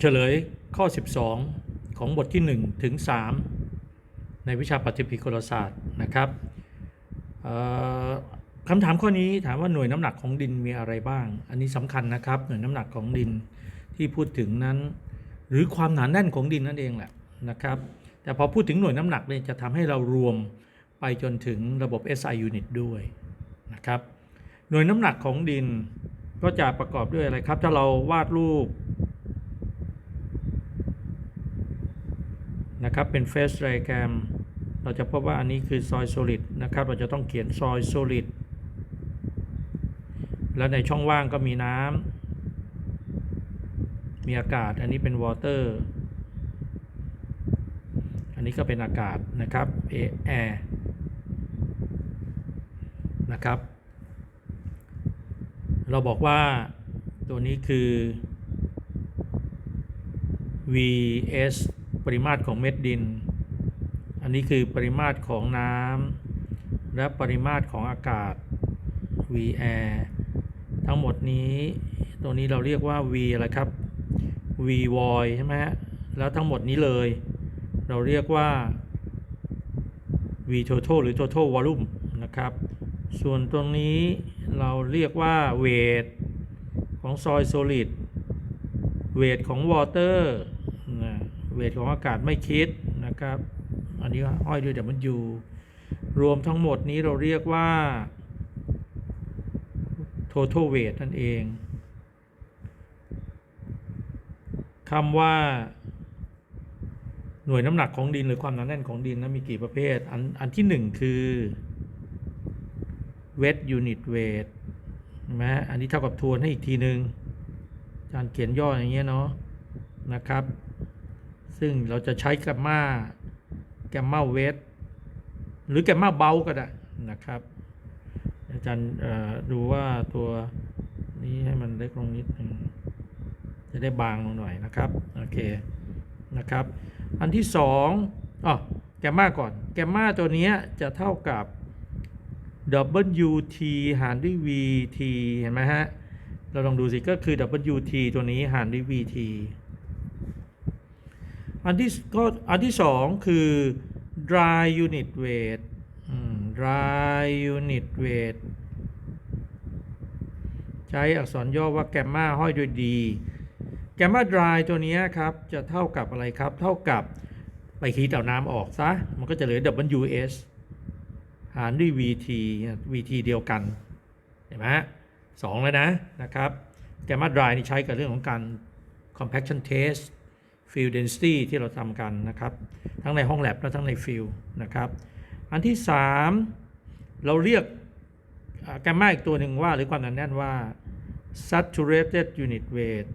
เฉลยข้อ 12 ของบทที่ 1 ถึง 3 ในวิชาปฏิพิกลศาสตร์นะครับคำถามข้อนี้ถามว่าหน่วยน้ำหนักของดินมีอะไรบ้าง อันนี้สำคัญนะครับ หน่วยน้ำหนักของดินที่พูดถึงนั้น หรือความหนาแน่นของดินนั่นเองแหละนะครับ แต่พอพูดถึงหน่วยน้ำหนักเนี่ยจะทำให้เรารวมไปจนถึงระบบ SI unit ด้วยนะครับ หน่วยน้ำหนักของดินก็จะประกอบด้วยอะไรครับ ถ้าเราวาดรูป นะครับ เป็น face diagram เราจะพบว่าอันนี้คือ soil solid นะครับ เราจะต้องเขียน soil solid แล้วในช่องว่างก็มีน้ำมีอากาศ อันนี้เป็น water อันนี้ก็เป็นอากาศนะครับ air นะครับ เราบอกว่าตัวนี้คือ vs ปริมาตรของเม็ดดิน อันนี้คือปริมาตรของน้ำและปริมาตรของอากาศ v air ทั้งหมดนี้ตัวนี้เราเรียกว่า v อะไรครับ v void ใช่ไหมฮะแล้วทั้งหมดนี้เลย เราเรียกว่า v total หรือ total volume นะครับ ส่วนตรงนี้เราเรียกว่า weight ของ soil solid weight ของ water นะ weight ของอากาศไม่คิดนะครับ อันนี้ห้อยด้วย W รวมทั้งหมดนี้เราเรียกว่า total weight นั่นเองคำว่า หน่วยน้ำหนักของดินหรือความหนาแน่นของดินนะมีกี่ประเภท อันอันที่หนึ่งคือ wet unit weight นไหมฮะอันนี้เท่ากับทวนให้อีกทีหนึ่งอาจารย์เขียนย่ออย่างเงี้ยเนาะนะครับ ซึ่งเราจะใช้แกมมาแกมมาเวทหรือแกมมาเบาก็ได้นะครับ อาจารย์ดูว่าตัวนี้ให้มันเล็กลงนิดหนึงจะได้บางลงหน่อยนะครับ โอเคนะครับ อันที่สองอ๋อแกมมาก่อน แกมมาตัวนี้จะเท่ากับ WT หารด้วย VT เห็นไหมฮะ เราลองดูสิก็คือ WT ตัวนี้หารด้วย VT อันที่ก็อันที่สองคือ dry unit weight dry unit weight ใช้อักษรย่อว่าแกมมาห้อยด้วย D แกมมา dry ตัวนี้ครับ จะเท่ากับอะไรครับ เท่ากับไปคีดเอาน้ำออกซะ มันก็จะเหลือ WS หารด้วย VT VT เดียวกัน เห็นไหมฮะสองแล้วนะนะครับแกมมา dry นี่ใช้กับเรื่องของการ compaction test field density ที่เราทำกันนะครับ ทั้งในห้องแลบและทั้งใน field นะครับ อันที่ 3 เราเรียกแกมมาอีกตัวหนึ่งว่า หรือความหนาแน่นว่า saturated unit weight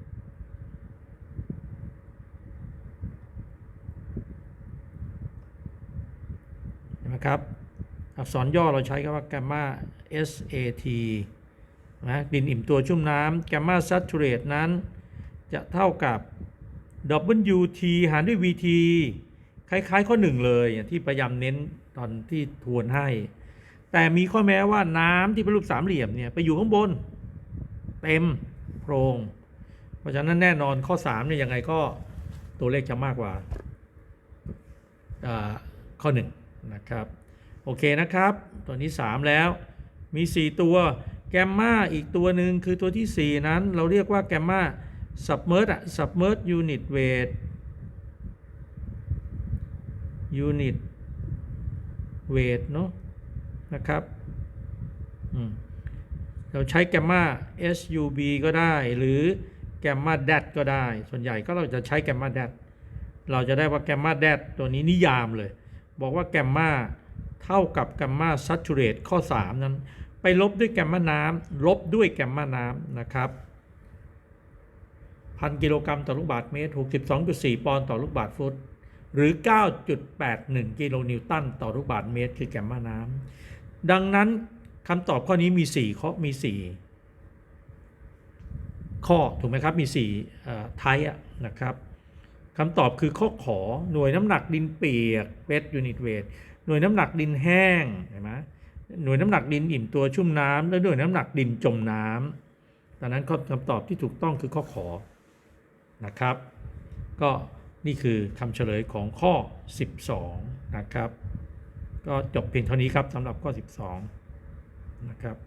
เห็นไหมครับอักษรย่อเราใช้คำว่าแกมมา SAT นะดินอิ่มตัวชุ่มน้ำแกมมา saturate นั้นจะเท่ากับ WT หารด้วย VT คล้ายๆข้อหนึ่งเลยที่พยายามเน้นตอนที่ทวนให้ แต่มีข้อแม้ว่าน้ำที่เป็นรูปสามเหลี่ยมเนี่ยไปอยู่ข้างบน เต็มโพรง เพราะฉะนั้นแน่นอนข้อ3เนี่ยยังไงก็ตัวเลขจะมากกว่าอ่าข้อ1นะครับ โอเคนะครับ ตัวนี้ 3 แล้ว มี 4 ตัว แกมมาอีกตัวหนึ่งคือตัวที่ 4 นั้น เราเรียกว่าแกมมา submerge อะ submerge unit weight unit weight เนอะนะครับเราใช้แกมมา SUB ก็ได้ หรือแกมมา DAT ก็ได้ ส่วนใหญ่ก็เราจะใช้แกมมา DAT เราจะได้ว่าแกมมา DAT ตัวนี้นิยามเลย บอกว่าแกมมาเท่ากับแกมมา saturate ข้อ 3 นั้น ไปลบด้วยแกมมาน้ำลบด้วยแกมมาน้ำนะครับ พันกิโลกรัมต่อลูกบาศก์เมตร 62.4 ปอนด์ต่อลูกบาศก์ฟุต หรือ 9.81 กิโลนิวตันต่อลูกบาศก์เมตร คือแกมมาน้ำดังนั้นคำตอบข้อนี้มี 4 ข้อมี 4 ข้อถูกไหมครับ มี4ไทยนะครับคำตอบคือข้อขอหน่วยน้ำหนักดินเปียกเวทยูนิตเวทหน่วยน้ำหนักดินแห้งเห็นไหมหน่วยน้ำหนักดินอิ่มตัวชุ่มน้ำและหน่วยน้ำหนักดินจมน้ำดังนั้นคำตอบที่ถูกต้องคือข้อขอ นะครับ ก็นี่คือคำเฉลยของข้อ 12 นะครับ ก็จบเพียงเท่านี้ครับสำหรับข้อ 12 นะครับ